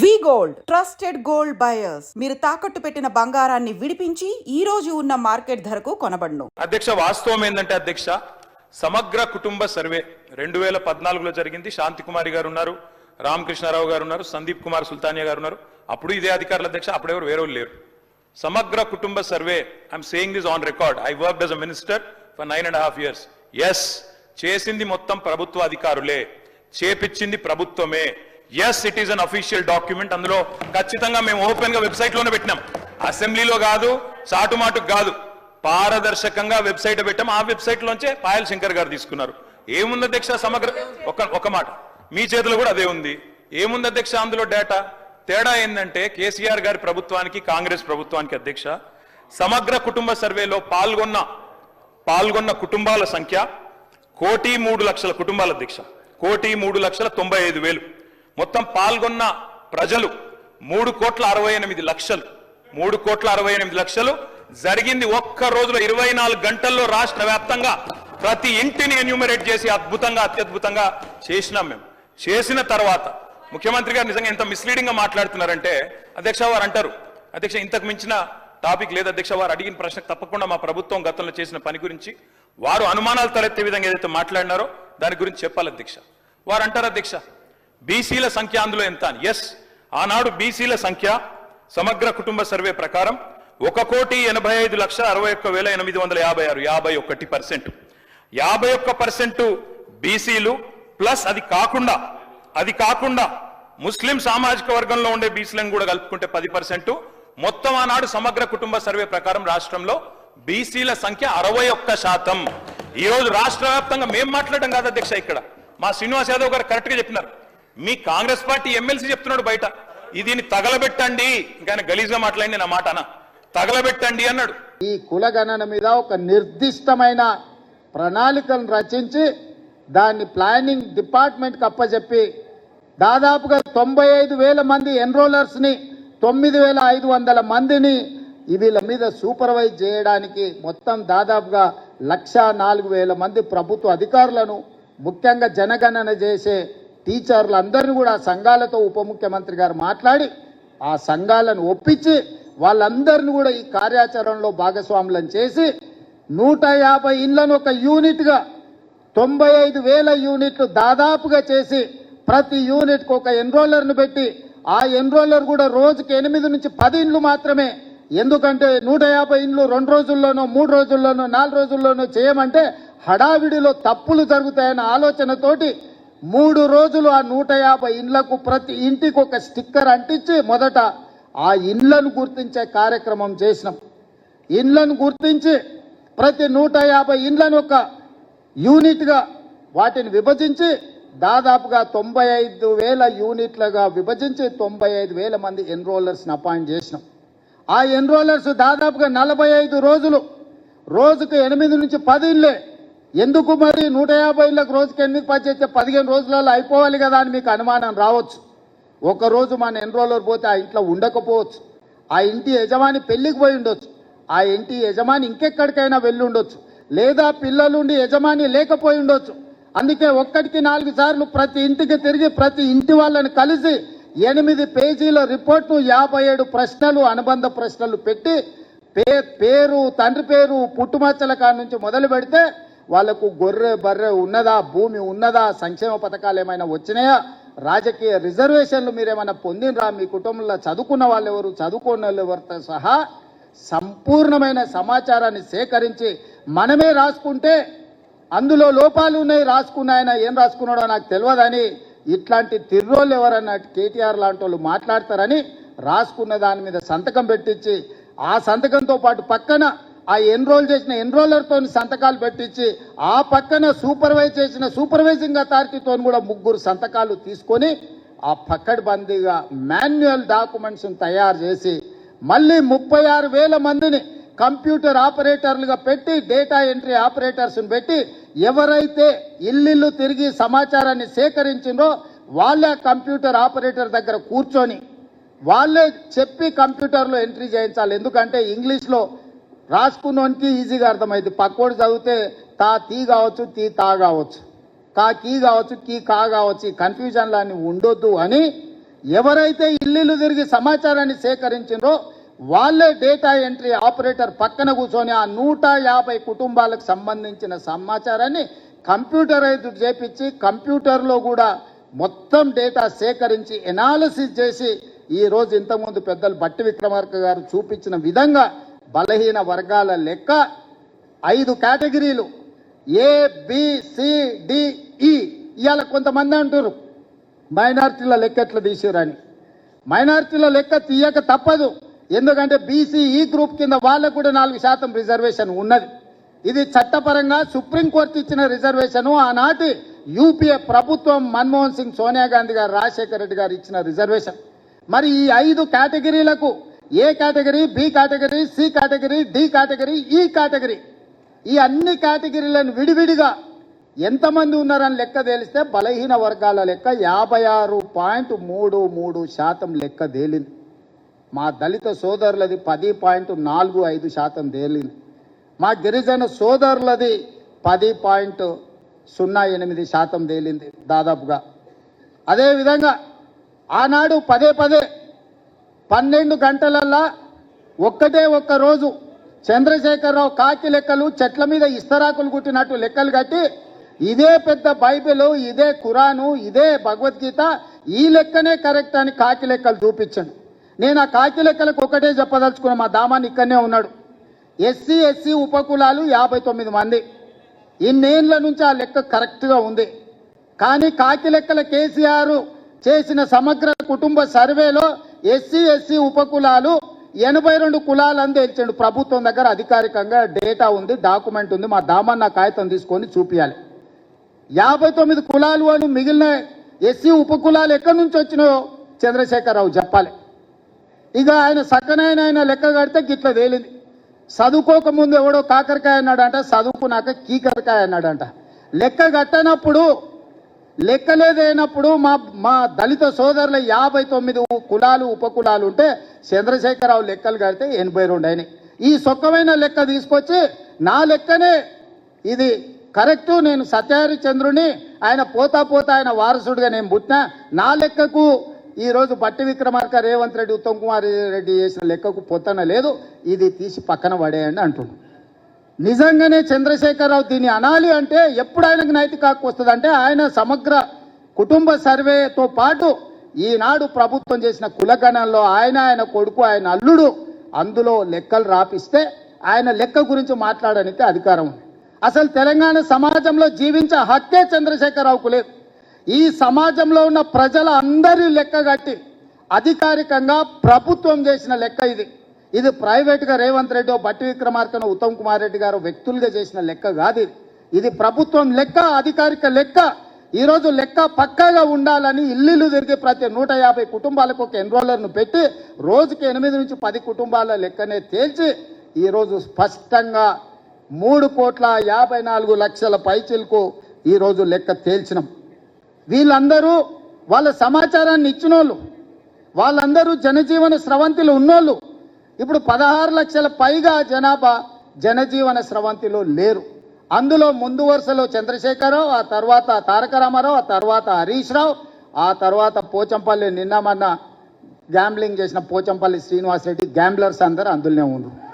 V gold trusted gold buyers. మీరు తాకట్టు పెట్టిన బంగారాన్ని విడిపించి ఈ రోజు ఉన్న మార్కెట్ ధరకు కొనబడను. అధ్యక్ష వాస్తవం ఏంటంటే అధ్యక్ష సమగ్ర కుటుంబ సర్వే రెండు వేల పద్నాలుగులో జరిగింది. శాంతి కుమారి గారు ఉన్నారు రామకృష్ణారావు గారు ఉన్నారు సందీప్ కుమార్ సుల్తానియా గారు ఉన్నారు. అప్పుడు ఇదే అధికారుల అధ్యక్ష అప్పుడు ఎవరు వేరే లేరు. సమగ్ర కుటుంబ survey I'm saying this on record I work as a minister for nine and half years yes చేసింది మొత్తం ప్రభుత్వ అధికారులే. చేపించింది ప్రభుత్వమే. Yes it is an official document అందులో ఖచ్చితంగా మేము ఓపెన్గా వెబ్సైట్లోనే పెట్టినాం. అసెంబ్లీలో కాదు చాటుమాటుకు కాదు. పారదర్శకంగా వెబ్సైట్ పెట్టాం. ఆ వెబ్సైట్ లోంచే పాయల్ శంకర్ గారు తీసుకున్నారు. ఏముంది అధ్యక్ష సమగ్ర ఒక ఒక మాట. మీ చేతిలో కూడా అదే ఉంది. ఏముంది అధ్యక్ష అందులో డేటా తేడా ఏంటంటే కేసీఆర్ గారి ప్రభుత్వానికి కాంగ్రెస్ ప్రభుత్వానికి అధ్యక్ష సమగ్ర కుటుంబ సర్వేలో పాల్గొన్న పాల్గొన్న కుటుంబాల సంఖ్య కోటి మూడు లక్షల కుటుంబాల అధ్యక్ష. కోటి మూడు లక్షల తొంభై ఐదు వేలు. మొత్తం పాల్గొన్న ప్రజలు మూడు కోట్ల అరవై ఎనిమిది లక్షలు. మూడు కోట్ల అరవై ఎనిమిది లక్షలు. జరిగింది ఒక్క రోజులో ఇరవై నాలుగు గంటల్లో రాష్ట్ర వ్యాప్తంగా ప్రతి ఇంటిని ఎన్యూమరేట్ చేసి అద్భుతంగా అత్యద్భుతంగా చేసినాం మేము. చేసిన తర్వాత ముఖ్యమంత్రి గారు నిజంగా ఎంత మిస్లీడింగ్గా మాట్లాడుతున్నారంటే అధ్యక్ష వారు అంటారు అధ్యక్ష ఇంతకు మించిన టాపిక్ లేదు అధ్యక్ష వారు అడిగిన ప్రశ్నకు తప్పకుండా మా ప్రభుత్వం గతంలో చేసిన పని గురించి వారు అనుమానాలు తలెత్తే విధంగా ఏదైతే మాట్లాడినారో దాని గురించి చెప్పాలి అధ్యక్ష. వారు అంటారు అధ్యక్ష బీసీల సంఖ్య అందులో ఎంత అని. ఎస్ ఆనాడు బీసీల సంఖ్య సమగ్ర కుటుంబ సర్వే ప్రకారం ఒక కోటి ఎనభై ఐదు లక్షల అరవై ఒక్క వేల ఎనిమిది వందల యాభై ఆరు యాభై ఒకటి పర్సెంట్. యాభై ఒక్క పర్సెంట్ బీసీలు ప్లస్ అది కాకుండా అది కాకుండా ముస్లిం సామాజిక వర్గంలో ఉండే బీసీలను కూడా కలుపుకుంటే పది పర్సెంట్. మొత్తం ఆనాడు సమగ్ర కుటుంబ సర్వే ప్రకారం రాష్ట్రంలో బీసీల సంఖ్య అరవై ఒక్క శాతం. ఈ రోజు రాష్ట్ర వ్యాప్తంగా మేము మాట్లాడడం కాదు అధ్యక్ష ఇక్కడ. మా శ్రీనివాస్ యాదవ్ గారు కరెక్ట్గా చెప్పినారు. మీ కాంగ్రెస్ పార్టీ ఎమ్మెల్సీ చెప్తున్నాడు బయట. ఇది తగలబెట్టండి. ఇంకా గలీజ్గా మాట్లాడింది నా మాట అన్న తగలబెట్టండి అన్నాడు. ఈ కులగణన మీద ఒక నిర్దిష్టమైన ప్రణాళికను రచించి దాన్ని ప్లానింగ్ డిపార్ట్మెంట్కి అప్పచెప్పి దాదాపుగా తొంభై ఐదు వేల మంది ఎన్రోలర్స్ని తొమ్మిది వేల ఐదు వందల మందిని వీళ్ళ మీద సూపర్వైజ్ చేయడానికి మొత్తం దాదాపుగా లక్ష నాలుగు వేల మంది ప్రభుత్వ అధికారులను ముఖ్యంగా జనగణన చేసే టీచర్లందరినీ కూడా సంఘాలతో ఉప ముఖ్యమంత్రి గారు మాట్లాడి ఆ సంఘాలను ఒప్పించి వాళ్ళందరిని కూడా ఈ కార్యాచరణలో భాగస్వాములను చేసి నూట యాభై ఇండ్లను ఒక యూనిట్గా తొంభై ఐదు వేల యూనిట్లు దాదాపుగా చేసి ప్రతి యూనిట్కు ఒక ఎన్రోలర్ను పెట్టి ఆ ఎన్రోలర్ కూడా రోజుకి ఎనిమిది నుంచి పది ఇండ్లు మాత్రమే. ఎందుకంటే నూట యాభై ఇండ్లు రెండు రోజుల్లోనో మూడు రోజుల్లోనో నాలుగు రోజుల్లోనో చేయమంటే హడావిడిలో తప్పులు జరుగుతాయన్న ఆలోచనతోటి మూడు రోజులు ఆ నూట యాభై ఇండ్లకు ప్రతి ఇంటికి ఒక స్టిక్కర్ అంటించి మొదట ఆ ఇండ్లను గుర్తించే కార్యక్రమం చేసినాం. ఇండ్లను గుర్తించి ప్రతి నూట యాభై ఇండ్లను ఒక యూనిట్గా వాటిని విభజించి దాదాపుగా తొంభై ఐదు వేల యూనిట్లుగా విభజించి తొంభై ఐదు వేల మంది ఎన్రోలర్స్ని అపాయింట్ చేసినాం. ఆ ఎన్రోలర్స్ దాదాపుగా నలభై ఐదు రోజులు రోజుకు ఎనిమిది నుంచి పది ఇళ్ళే ఎందుకు మరి నూట యాభై ఇళ్ళకు రోజుకి ఎనిమిది పనిచేస్తే పదిహేను రోజులలో అయిపోవాలి కదా అని మీకు అనుమానం రావచ్చు. ఒకరోజు మన ఎన్రోలర్ పోతే ఆ ఇంట్లో ఉండకపోవచ్చు. ఆ ఇంటి యజమాని పెళ్ళికి పోయి ఉండొచ్చు. ఆ ఇంటి యజమాని ఇంకెక్కడికైనా వెళ్ళి ఉండొచ్చు. లేదా పిల్లలుండి యజమాని లేకపోయి ఉండొచ్చు. అందుకే ఒక్కటికి నాలుగు సార్లు ప్రతి ఇంటికి తిరిగి ప్రతి ఇంటి వాళ్ళని కలిసి ఎనిమిది పేజీల రిపోర్ట్ను యాభై ఏడు ప్రశ్నలు అనుబంధ ప్రశ్నలు పెట్టి పే పేరు తండ్రి పేరు పుట్టుమచ్చల కాడ నుంచి మొదలు పెడితే వాళ్ళకు గొర్రె బర్రె ఉన్నదా భూమి ఉన్నదా సంక్షేమ పథకాలు ఏమైనా వచ్చినాయా? రాజకీయ రిజర్వేషన్లు మీరేమైనా పొందినరా మీ కుటుంబంలో చదువుకున్న వాళ్ళు ఎవరు చదువుకున్న వాళ్ళు ఎవరితో సహా సంపూర్ణమైన సమాచారాన్ని సేకరించి మనమే రాసుకుంటే అందులో లోపాలు ఉన్నాయి రాసుకున్నాయన ఏం రాసుకున్నాడో నాకు తెలియదని ఇట్లాంటి తిర్రోళ్ళు ఎవరన్నా కేటీఆర్ లాంటి వాళ్ళు మాట్లాడతారని రాసుకున్న దాని మీద సంతకం పెట్టించి ఆ సంతకంతో పాటు పక్కన ఆ ఎన్రోల్ చేసిన ఎన్రోలర్తో సంతకాలు పెట్టించి ఆ పక్కన సూపర్వైజ్ చేసిన సూపర్వైజింగ్ అథారిటీతో కూడా ముగ్గురు సంతకాలు తీసుకొని ఆ పక్కడి బందీగా మాన్యువల్ డాక్యుమెంట్స్ని తయారు చేసి మళ్ళీ ముప్పై ఆరు వేల మందిని కంప్యూటర్ ఆపరేటర్లుగా పెట్టి డేటా ఎంట్రీ ఆపరేటర్స్ని పెట్టి ఎవరైతే ఇల్లు తిరిగి సమాచారాన్ని సేకరించిందో వాళ్ళే ఆ కంప్యూటర్ ఆపరేటర్ దగ్గర కూర్చొని వాళ్ళే చెప్పి కంప్యూటర్లో ఎంట్రీ చేయించాలి. ఎందుకంటే ఇంగ్లీష్లో రాసుకున్నోనికి ఈజీగా అర్థమైంది పక్కోడు చదివితే తా తీ కావచ్చు తీ తా కావచ్చు. కా కీ కావచ్చు కీ కా కావచ్చు ఈ కన్ఫ్యూజన్లు అని ఉండొద్దు అని ఎవరైతే ఇల్లు తిరిగి సమాచారాన్ని సేకరించిందో వాళ్ళే డేటా ఎంట్రీ ఆపరేటర్ పక్కన కూర్చొని ఆ నూట యాభై కుటుంబాలకు సంబంధించిన సమాచారాన్ని కంప్యూటరైజ్ చేపించి కంప్యూటర్లో కూడా మొత్తం డేటా సేకరించి ఎనాలిసిస్ చేసి ఈ రోజు ఇంతకుముందు పెద్దలు బట్టి విక్రమార్క గారు చూపించిన విధంగా బలహీన వర్గాల లెక్క ఐదు కేటగిరీలు. ఏ బిసిడిఈ ఇవాళ కొంతమంది అంటారు మైనార్టీల లెక్క ఎట్లా తీసిరని మైనార్టీల లెక్క తీయక తప్పదు ఎందుకంటే బీసీ ఈ గ్రూప్ కింద వాళ్ళకు కూడా నాలుగు శాతం రిజర్వేషన్ ఉన్నది. ఇది చట్టపరంగా సుప్రీంకోర్టు ఇచ్చిన రిజర్వేషన్ ఆనాటి యూపీఏ ప్రభుత్వం మన్మోహన్ సింగ్ సోనియా గాంధీ గారు రాజశేఖర రెడ్డి గారు ఇచ్చిన రిజర్వేషన్. మరి ఈ ఐదు కేటగిరీలకు A category B category C category D category E category. ఈ అన్ని కేటగిరీలను విడివిడిగా ఎంతమంది ఉన్నారని లెక్క తేలిస్తే బలహీన వర్గాల లెక్క యాభై ఆరు పాయింట్ మూడు మూడు శాతం లెక్క తేలింది. మా దళిత సోదరులది పది పాయింట్ నాలుగు ఐదు శాతం తేలింది. మా గిరిజన సోదరులది పది పాయింట్ సున్నా ఎనిమిది శాతం తేలింది దాదాపుగా. అదేవిధంగా ఆనాడు పదే పదే పన్నెండు గంటలల్లా ఒక్కటే ఒక్క రోజు చంద్రశేఖరరావు కాకి లెక్కలు చెట్ల మీద ఇస్తరాకులు కుట్టినట్టు లెక్కలు కట్టి ఇదే పెద్ద బైబిల్ ఇదే ఖురాను ఇదే భగవద్గీత ఈ లెక్కనే కరెక్ట్ అని కాకి లెక్కలు చూపించండి. నేను ఆ కాకి లెక్కలకు ఒకటే చెప్పదలుచుకున్నా మా దామాన్ని ఇక్కడనే ఉన్నాడు. ఎస్సీ ఎస్సీ ఉపకులాలు యాభై తొమ్మిది మంది. ఇన్నేళ్ళ నుంచి ఆ లెక్క కరెక్ట్గా ఉంది. కానీ కాకి లెక్కల కేసీఆర్ చేసిన సమగ్ర కుటుంబ సర్వేలో ఎస్సీ ఎస్సీ ఉపకులాలు ఎనభై రెండు కులాలని తేల్చాడు ప్రభుత్వం దగ్గర అధికారికంగా డేటా ఉంది డాక్యుమెంట్ ఉంది. మా దామన్న కాగితం తీసుకొని చూపించాలి యాభై తొమ్మిది కులాలు అని మిగిలిన ఎస్సీ ఉపకులాలు ఎక్కడి నుంచి వచ్చినాయో చంద్రశేఖరరావు చెప్పాలి. ఇక ఆయన సక్కనైన ఆయన లెక్క కడితే గిట్ల తేలింది. చదువుకోక ముందు ఎవడో కాకరకాయ అన్నాడంట చదువుకున్నాక కీకరకాయ అన్నాడంట. లెక్క కట్టనప్పుడు లెక్కలేదైనప్పుడు మా మా దళిత సోదరుల యాభై తొమ్మిది కులాలు ఉపకులాలు ఉంటే చంద్రశేఖరరావు లెక్కలు కడితే ఎనభై రెండు అయినాయి. ఈ సొక్కమైన లెక్క తీసుకొచ్చి నా లెక్కనే ఇది కరెక్టు నేను సత్యహరి చంద్రుని ఆయన పోతా పోతా ఆయన వారసుడిగా నేను పుట్టినా నా లెక్కకు ఈరోజు పట్టి బట్టి విక్రమార్క రేవంత్ రెడ్డి ఉత్తమ్ కుమార్ రెడ్డి చేసిన లెక్కకు పొత్తన లేదు ఇది తీసి పక్కన పడేయండి అంటున్నాను నిజంగానే చంద్రశేఖరరావు దీన్ని అనాలి అంటే ఎప్పుడు ఆయనకు నైతిక హక్కు వస్తుంది అంటే ఆయన సమగ్ర కుటుంబ సర్వేతో పాటు ఈనాడు ప్రభుత్వం చేసిన కులగణంలో ఆయన ఆయన కొడుకు ఆయన అల్లుడు అందులో లెక్కలు రాపిస్తే ఆయన లెక్క గురించి మాట్లాడడానికి అధికారం ఉంది. అసలు తెలంగాణ సమాజంలో జీవించే హక్కే చంద్రశేఖరరావుకు లేదు. ఈ సమాజంలో ఉన్న ప్రజల అందరి లెక్క కట్టి అధికారికంగా ప్రభుత్వం చేసిన లెక్క ఇది. ఇది ప్రైవేట్గా రేవంత్ రెడ్డి బట్టి విక్రమార్కను ఉత్తమ్ కుమార్ రెడ్డి గారు వ్యక్తులుగా చేసిన లెక్క కాదు ఇది. ఇది ప్రభుత్వం లెక్క అధికారిక లెక్క. ఈరోజు లెక్క పక్కాగా ఉండాలని ఇల్లు తిరిగి ప్రతి నూట యాభై కుటుంబాలకు ఒక ఎన్రోలర్ను పెట్టి రోజుకి ఎనిమిది నుంచి పది కుటుంబాల లెక్కనే తేల్చి ఈరోజు స్పష్టంగా మూడు కోట్ల యాభై నాలుగు లక్షల పైచీలకు ఈరోజు లెక్క తేల్చినాం. వీళ్ళందరూ వాళ్ళ సమాచారాన్ని ఇచ్చిన వాళ్ళు వాళ్ళందరూ జనజీవన స్రవంతిలు ఉన్నోళ్ళు. ఇప్పుడు పదహారు లక్షల పైగా జనాభా జనజీవన స్రవంతిలో లేరు. అందులో ముందు వరుసలో చంద్రశేఖరరావు ఆ తర్వాత తారక రామారావు ఆ తర్వాత హరీష్ రావు ఆ తర్వాత పోచంపల్లి నిన్న మొన్న గ్యాంబ్లింగ్ చేసిన పోచంపల్లి శ్రీనివాసరెడ్డి గ్యాంబ్లర్స్ అందరు అందులోనే ఉన్నారు